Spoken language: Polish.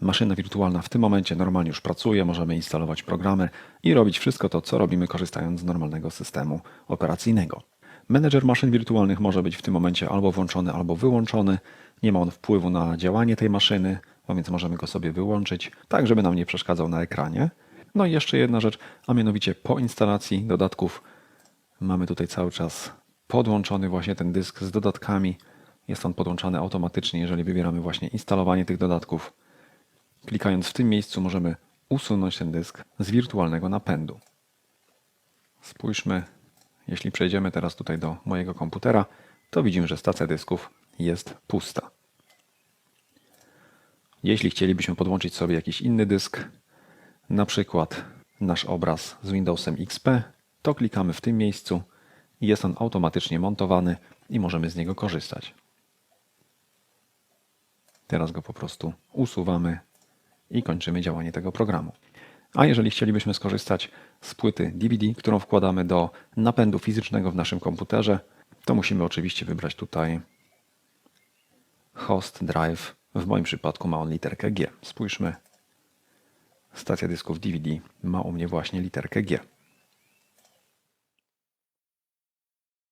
Maszyna wirtualna w tym momencie normalnie już pracuje, możemy instalować programy i robić wszystko to, co robimy korzystając z normalnego systemu operacyjnego. Menedżer maszyn wirtualnych może być w tym momencie albo włączony, albo wyłączony. Nie ma on wpływu na działanie tej maszyny, a więc możemy go sobie wyłączyć, tak żeby nam nie przeszkadzał na ekranie. No i jeszcze jedna rzecz, a mianowicie po instalacji dodatków mamy tutaj cały czas podłączony właśnie ten dysk z dodatkami. Jest on podłączany automatycznie, jeżeli wybieramy właśnie instalowanie tych dodatków. Klikając w tym miejscu możemy usunąć ten dysk z wirtualnego napędu. Spójrzmy, jeśli przejdziemy teraz tutaj do mojego komputera, to widzimy, że stacja dysków jest pusta. Jeśli chcielibyśmy podłączyć sobie jakiś inny dysk, na przykład nasz obraz z Windowsem XP, to klikamy w tym miejscu i jest on automatycznie montowany i możemy z niego korzystać. Teraz go po prostu usuwamy i kończymy działanie tego programu. A jeżeli chcielibyśmy skorzystać z płyty DVD, którą wkładamy do napędu fizycznego w naszym komputerze, to musimy oczywiście wybrać tutaj host drive. W moim przypadku ma on literkę G. Spójrzmy. Stacja dysków DVD ma u mnie właśnie literkę G.